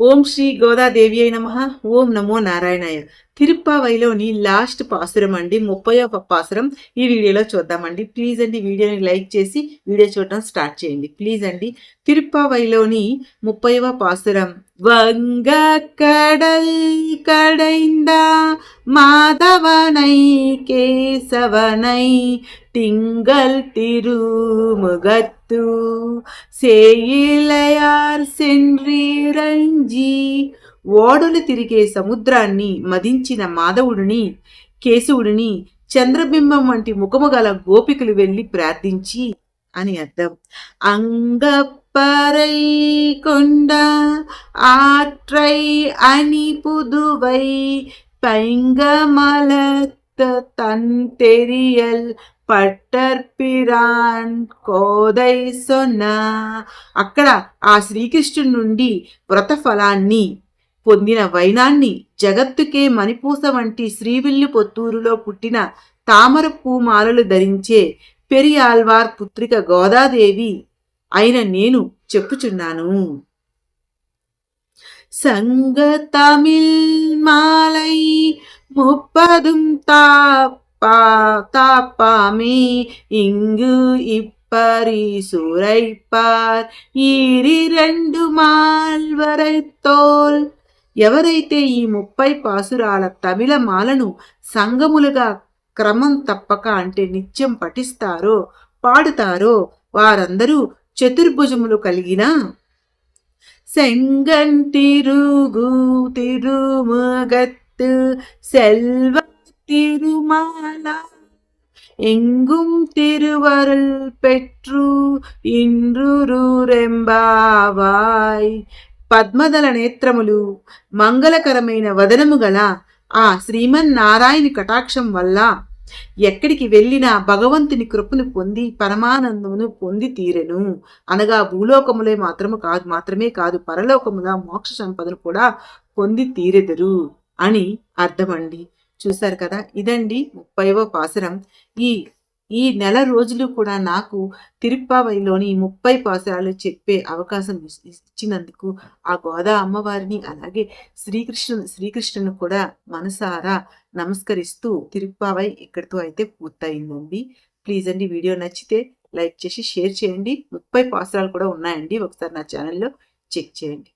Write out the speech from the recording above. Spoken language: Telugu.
ఓం శ్రీ గోదాదేవి అయి నమ. ఓం నమో నారాయణాయ. తిరుప్పావైలోని లాస్ట్ పాసురం అండి. ముప్పయో పాసురం. ఈ వీడియోలో చూద్దామండి. ప్లీజ్ అండి వీడియోని లైక్ చేసి వీడియో చూడటం స్టార్ట్ చేయండి. ప్లీజ్ అండి. తిరుప్పావైలోని ముప్పైవ పాసురం. వంగ కడల్ కడైందా? మాధవనై కేశవనై திங்கள் திருமுகத்து సేయిలయార్ సెండ్రీరంజి ఓడలు తిరిగే సముద్రాన్ని మదించిన మాధవుడిని కేశవుడిని చంద్రబింబం వంటి ముఖము గల గోపికలు వెళ్ళి ప్రార్థించి అని అర్థం అంగప్పరై కొండ ఆట్రై అని పుదువై பைங்கமலத்த தன் தெரியல் పట్టర్పిరాన్ కోదై సొన్న అక్కడ ఆ శ్రీకృష్ణుడి నుండి వ్రత ఫలాన్ని పొందిన వైనాన్ని జగత్తుకే మణిపూస వంటి శ్రీవిల్లు పొత్తూరులో పుట్టిన తామర పూమాలలు ధరించే పెరియాల్వార్ పుత్రిక గోదాదేవి అయిన నేను చెప్పుచున్నాను సంగ తమిళ్ మాలై ముప్పదుం తా தாப்பாமே இங்கு இப்பரி சுரைப்பார் ఈరిరెండు మాల్వరై తోల్ ఎవరైతే ఈ ముప్పై పాసురాల తమిళ మాలను సంగములుగా క్రమం తప్పక అంటే నిత్యం పఠిస్తారో పాడుతారో వారందరూ చతుర్భుజములు కలిగిన సెంగన్ తిరుగు తిరుముగత్తు సెల్వ திருமாலா எங்கும் திருவருள் பெற்று ఇంద్రురెంబావాయ్ పద్మదల నేత్రములు మంగళకరమైన వదనము గల ఆ శ్రీమన్నారాయణి కటాక్షం వల్ల ఎక్కడికి వెళ్ళినా భగవంతుని కృపను పొంది పరమానందమును పొంది తీరెను. అనగా భూలోకములే మాత్రము కాదు మాత్రమే కాదు పరలోకముల మోక్ష సంపదను కూడా పొంది తీరెదరు అని అర్థమండి. చూశారు కదా? ఇదండి ముప్పైవ పాసరం. ఈ ఈ నెల రోజులు కూడా నాకు తిరుప్పావైలోని ముప్పై పాసరాలు చెప్పే అవకాశం ఇచ్చినందుకు ఆ గోదా అమ్మవారిని అలాగే శ్రీకృష్ణు శ్రీకృష్ణుని కూడా మనసారా నమస్కరిస్తూ తిరుప్పావై ఇక్కడితో అయితే పూర్తయిందండి. ప్లీజ్ అండి వీడియో నచ్చితే లైక్ చేసి షేర్ చేయండి. ముప్పై పాసరాలు కూడా ఉన్నాయండి. ఒకసారి నా ఛానల్లో చెక్ చేయండి.